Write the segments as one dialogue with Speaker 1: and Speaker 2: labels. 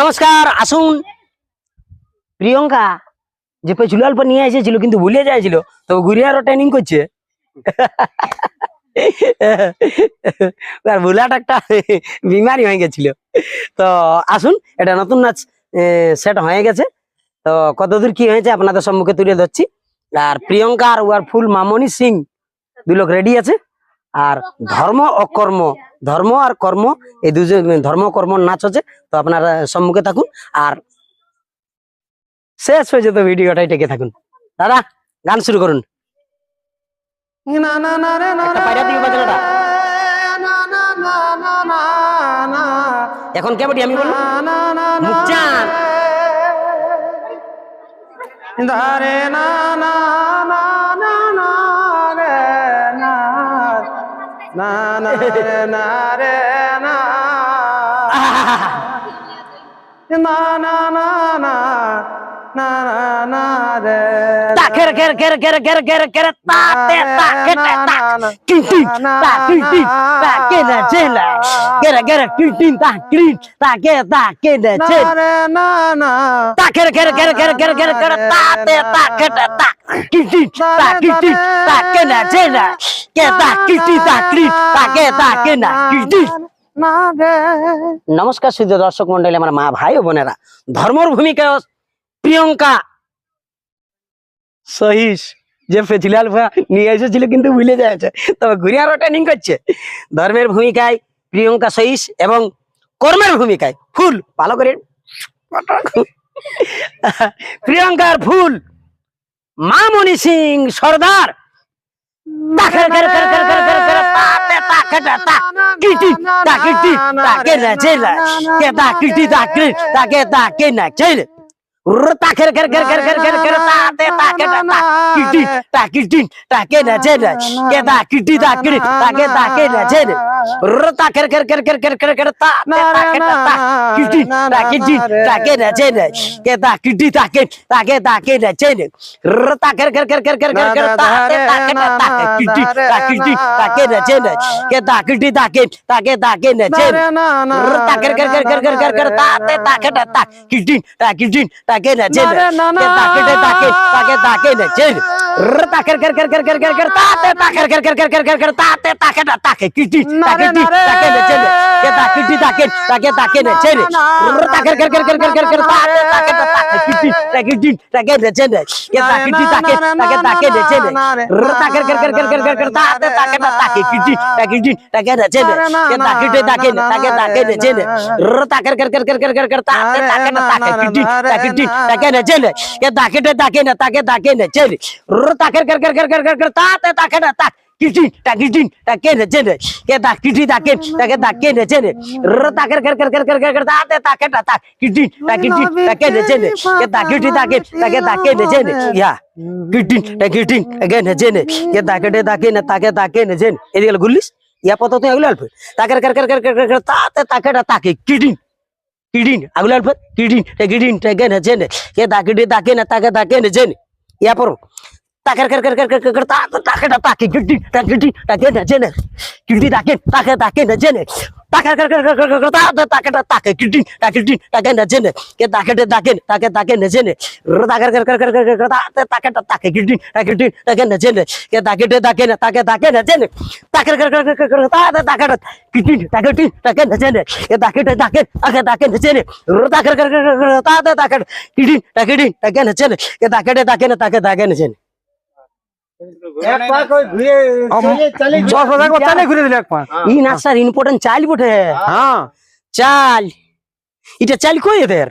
Speaker 1: নমস্কার, আসুন। প্রিয়ঙ্কা, যে পেছুল অল্প নিয়ে এসেছিল, কিন্তু ভুলে যাইছিল তো ঘুরে ট্রেনিং করছে। ভুলাটা একটা বিমারি হয়ে গেছিল। তো আসুন, এটা নতুন নাচ সেট হয়ে গেছে। তো কতদূর কি হয়েছে আপনাদের সম্মুখে তুলে ধরছি। আর প্রিয়ঙ্কা আর ওয়ার ফুল মামনি সিং, দুই লোক রেডি আছে। আর ধর্ম ও কর্ম ধর্ম আর কর্ম এই দুজন ধর্ম কর্ম নাচ হচ্ছে তো আপনারা সম্মুখে থাকুন আর শেষ হয়ে যেত ভিডিওটা এটাকে থাকুন। দাদা গান শুরু করুন। এখন কেবটি আমি বলব? মুখচান
Speaker 2: ধারে না না না রে না না না না। তাকের গের গের গের গের গের গের তাতে তাকে টিটি
Speaker 1: তা টিটি তাকে না জেলা গের গের টিটি তা ক্রিট তাকে তাকে না
Speaker 2: জেলা না না
Speaker 1: তাকের গের গের গের গের গের গের তাতে তাকে তা টিটি তা টিটি তাকে না জেলা কে তা টিটি তা ক্রিট তাকে তাকে না
Speaker 2: টিটি
Speaker 1: নমস্কার সুদীয় দর্শক মন্ডলী আমার মা ভাই ও বোনেরা ধর্মর ভূমিকায় প্রিয়ঙ্কা সহিস যে ফেচিলাল নিয়ে এসেছিল কিন্তু ভুলে যাচ্ছে তবে ঘুরে আরও করছে ধর্মের ভূমিকায় প্রিয়ঙ্কা সহিস এবং কর্মের ভূমিকায় ফুল ভালো করে প্রিয়ঙ্কার ফুল মামনি সিং সর্দার তাকের কের কের কের ताखेर कर कर कर कर कर कर के ता किटी ता किटी ता के ना जे ना के ता किटी ताकिटी ताकिटी ताके ताके नचे र ताखेर कर कर कर कर कर कर ताते ताके ताकिटी ताकिटी ताके ता के ना जे ना के ता किटी ता के ता के ता के ताके नचे ना ताखेर कर कर कर कर कर कर ताते ताके ताकिटी ताकिटी ताके ता के ना जे ना के ता किटी ता के ता ताकिटी ताके ताके ताके नचे र ताखेर कर कर कर कर कर कर ता किटी ता किटी তাকে না চেন তাকে তাকে তাকে তাকে না। চেন Rrrr র তা কের কের কের কের কের কের কের তা তে তা কেটে তা কিটি তা কিটি তা কে না চেলা কে তা কিটি তা কে তা কে তা কে না চেলা র তা কের কের কের কের কের কের কের তা তে তা কেটে তা কিটি তা কিটি তা কে না চেলা কে তা কিটি তা কে তা কে তা কে না চেলা ইয়া কিটিন তা কিটিন কে না চেলা কে তা কেটে তা কে না তা কে তা কে না চেলা এদিকে গুলিস ইয়া পত তুই এগুলো অল্প তাকের কের কের কের কের কের কের তা তে তা কেটে তা কে কিটিন কিডিন আগুলো অল্প কিডিন তে কিডিন তে কে না চেলা কে তা কিটি তা কে না তা কে তা কে না চেলা ইয়া পর ताकर कर कर कर कर कर टाक टाक टाक गिट्टी ता गिट्टी ता टाके ना जेने गिड्डी ताकर टाक टाके ना जेने ताकर कर कर कर कर टाक टाक टाक टाक गिड्डी टाक गिड्डी टाके ना जेने के टाके टाके टाके टाके ना जेने टाकर कर कर कर कर कर टाक टाक टाक गिट्टी ता गिट्टी ता टाके ना जेने के टाके टाके ना टाके टाके ना जेने ताकर कर कर कर कर टाक टाक गिट्टी ता गिट्टी ता टाके ना जेने के टाके टाके टाके टाके ना जेने टाकर कर कर कर टाक टाक गिड्डी टाके गिड्डी टाके ना जेने के टाके टाके ना टाके टाके ना जेने
Speaker 2: দশ হাজার চালে ঘুরে দিলে এক পাঁচ
Speaker 1: ই নাচার ইম্পর্টেন্ট চাল বটে।
Speaker 2: হ্যাঁ।
Speaker 1: চাল। এটা চাল কই এদের?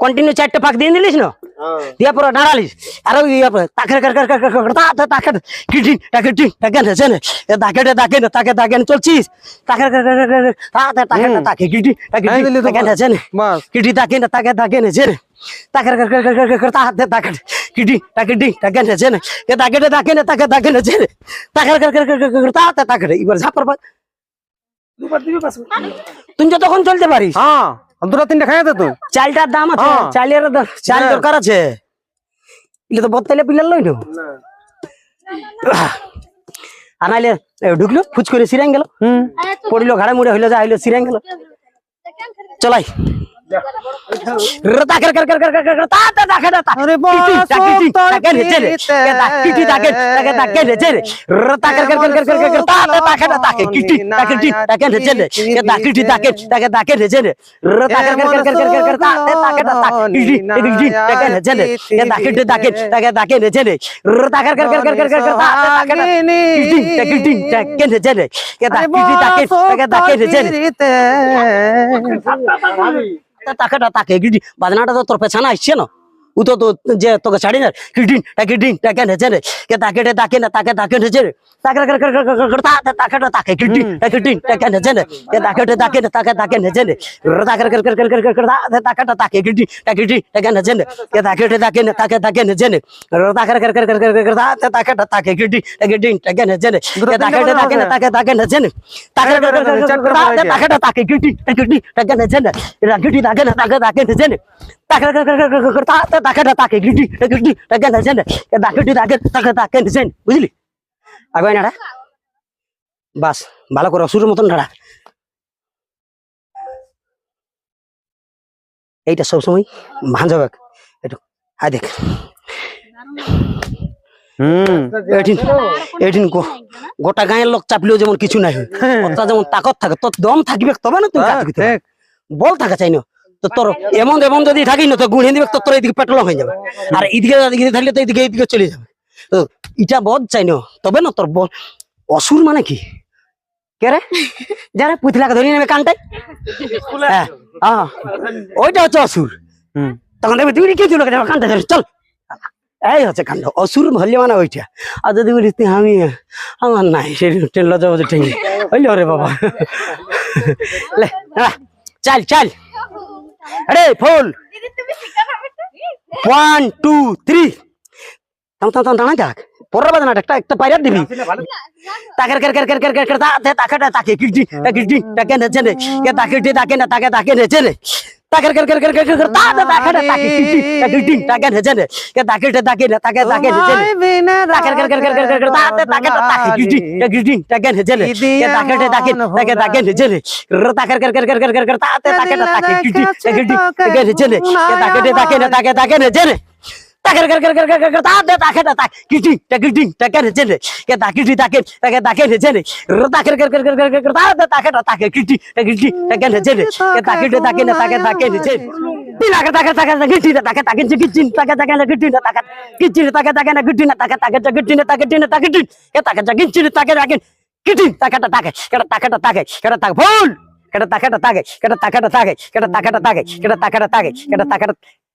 Speaker 1: কন্টিনিউ চারটা পাক দিয়ে দিলিস না? দিয়া পরে নাড়ালিস আর ওই ইয়া পরে তাকে কর কর কর কর কর তা তা তাকে কিটিন তাকে টিন তাকে না জানে এ তাকে তাকে না তাকে তাকে না চলছিস তাকে কর কর কর কর তা তা তাকে না তাকে কিটি তাকে তাকে না জানে
Speaker 2: বাস
Speaker 1: কিটি তাকে না তাকে তাকে না জানে তাকে কর কর কর কর কর তা তা তাকে কিটি তাকে টিন তাকে না জানে এ তাকে তাকে না তাকে তাকে না জানে তাকে কর কর কর কর কর তা তা তাকে এবার ঝাপর পাক তুই যে তখন চলতে পারিস
Speaker 2: হ্যাঁ দুটো তিনটে খাই তো।
Speaker 1: চালটার দাম আছে
Speaker 2: হ্যাঁ।
Speaker 1: চালের দ- চাল
Speaker 2: হ্যাঁ।
Speaker 1: দরকার আছে। এটা তো বত্তাইলে পিলার লইলো না। আর নাইলে এ, ঢুকলো ফুচ করে সিরাই গেল।
Speaker 2: হম।
Speaker 1: পড়িল ঘাড়ে মুড়ে হইল যা হইল সিরাই গেল। চলাই। রতা তাকে তাকে বাজনাটা তো তোর পেছনে আসছে না? ও তো তো যে তোকে ছাড়ি না কিডিন তাকে ডিন তাকে নেচে রে কে তাকে রে তাকে না তাকে তাকে নেচে রে তাকে কর কর কর কর কর তা তাকে রে তাকে কিডিন তাকে ডিন তাকে নেচে রে কে তাকে রে তাকে না তাকে তাকে নেচে রে তাকে কর কর কর কর কর কর তা তাকে রে তাকে কিডিন তাকে ডিন তাকে নেচে রে কে তাকে রে তাকে না তাকে তাকে নেচে রে তাকে কর কর কর কর কর কর তা তাকে রে তাকে কিডিন তাকে ডিন তাকে নেচে রে কে তাকে রে তাকে না তাকে তাকে নেচে রে তাকে কর কর কর কর তা তাকে রে তাকে কিডিন তাকে ডিন তাকে নেচে রে কিডিন তাকে না তাকে তাকে নেচে রে তাকে কর কর কর কর কর তা তাকে রে তাকে তাকে তাকে তাকে তাকে বুঝলি? আগে নাড়া। বাস ভালো করে অসুরের মতন নাড়া। এইটা সবসময় ভাঁজবে একটু আয় দেখ।
Speaker 2: হুম।
Speaker 1: এটিন এটিন গো- গোটা গাঁয়ের লোক চাপলেও যেমন কিছু নাই যেমন তাকত থাকে তোর দম থাকবে তবে না তুই কাজ বল থাকা চাই না। তো তোর এমন এমন যদি থাকি না তো গুঁড়িয়ে দিবে তো তোর এইদিকে পেট্রোল হয়ে যাবে। আর এদিকে থাকলে তো এইদিকে এইদিকে চলে যাবে। তো এটা বদ চাই না। তবে না তোর বল অসুর মানে কি? কে রে? যারা পুতলাকে ধরিয়ে নেবে কানটাই হ্যাঁ ওইটা হচ্ছে অসুর।
Speaker 2: হুম।
Speaker 1: তখন দেখবি তুই কে তুই কানটা ধরে। চল। এই হচ্ছে কাণ্ড। অসুর হলে মানে ওইটা। আর যদি বলিস আমি আমার নাই। সে ট্রেন লজা বজে ঠেঙ্গি হইল রে বাবা। চাল চাল। আরে ফুল ওয়ান টু থ্রি তাম তাম তাম দাঁড়া যাক পরের বাজনা একটা একটা পাইরাত দিবি তাকের কের কের কের কের কের কের তা তে তাকে তাকে কিডি কিডি তাকে নেচে নে কে তাকে টি তাকে না তাকে তাকে নেচে নে তাকের কের কের কের কের কের তা তে তাকে তাকে কিডি কিডি তাকে নেচে নে কে তাকে টি তাকে না তাকে তাকে নেচে নে তাকের কের কের কের কের কের কের তা তে তাকে তাকে কিডি কিডি তাকে নেচে নে কে তাকে টি তাকে তাকে তাকে নেচে নে র তাকের কের কের কের কের কের কের তা তে তাকে তাকে কিডি কিডি তাকে নেচে নে কে তাকে টি তাকে না তাকে তাকে নেচে নে তাকের কের কের কের কের কের তা তে তাকে তাকে কিডি কিডি তাকে নেচে নে কে তাকে টি তাকে তাকে তাকে নেচে নে র তাকের কের কের কের কের কের তা তে তাকে তাকে কিডি কিডি তাকে নেচে নে কে তাকে টি তাকে না তাকে তাকে নেচে Tinaga taga taga taga tina taga taga gijin taga taga na gijin taga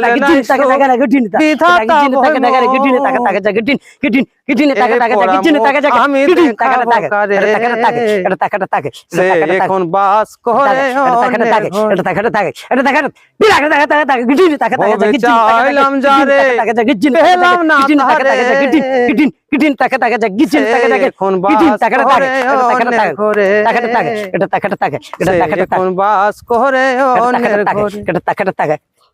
Speaker 1: na gijin taga taga taga gijin taga gijin taga gijin ya taga taga gijin taga taga gijin taga taga kada taga taga kada taga bol kada taga taga kada taga taga kada taga taga kada taga taga kada taga taga taga taga taga gijin taga taga taga gijin taga taga na
Speaker 2: যারে
Speaker 1: gijin gijin taga taga na gijin taga taga taga gijin taga gijin taga gijin
Speaker 2: সে
Speaker 1: কিচেনে তাকে তাকে kitchen তাকে তাকে কেটা তাকে তাকে কেটা তাকে তাকে কেটা তাকে তাকে কেটা তাকে তাকে কেটা তাকে তাকে কেটা তাকে তাকে দিয়া কেটা তাকে তাকে তাকে কিচেন তাকে তাকে কিচেন তাকে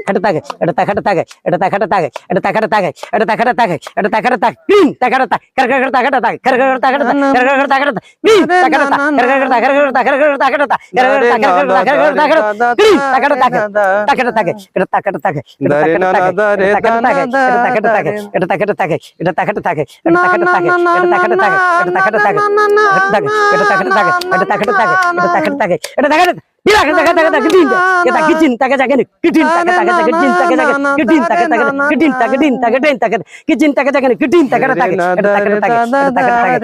Speaker 1: তাকাটা তাকে এটা তাকাটা তাকে এটা তাকাটা তাকে এটা তাকাটা তাকে এটা তাকাটা তাকে এটা তাকাটা তাকে পিন তাকাটা তাকে কর কর কর তাকাটা তাকে কর কর কর তাকাটা তাকে কর কর কর তাকাটা তাকে পিন তাকাটা তাকে কর কর কর তাকাটা তাকে কর কর কর তাকাটা তাকে কর কর কর তাকাটা তাকে কর কর কর তাকাটা পিন তাকাটা তাকে তাকাটা তাকে এটা তাকাটা তাকে এটা তাকাটা তাকে এটা তাকাটা তাকে এটা তাকাটা তাকে এটা তাকাটা তাকে এটা তাকাটা তাকে এটা তাকাটা তাকে এটা তাকাটা তাকে এটা তাকাটা তাকে এটা তাকাটা তাকে এটা তাকাটা তাকে এটা তাকাটা que taca তাকে তাকে তাকে তাকে দিন তাকে তাকে চিন তাকে তাকে কিটিন তাকে তাকে তাকে চিন তাকে তাকে কিটিন তাকে তাকে কিটিন তাকে দিন তাকে দিন তাকে কিচিন তাকে তাকে কিটিন তাকে তাকে তাকে তাকে তাকে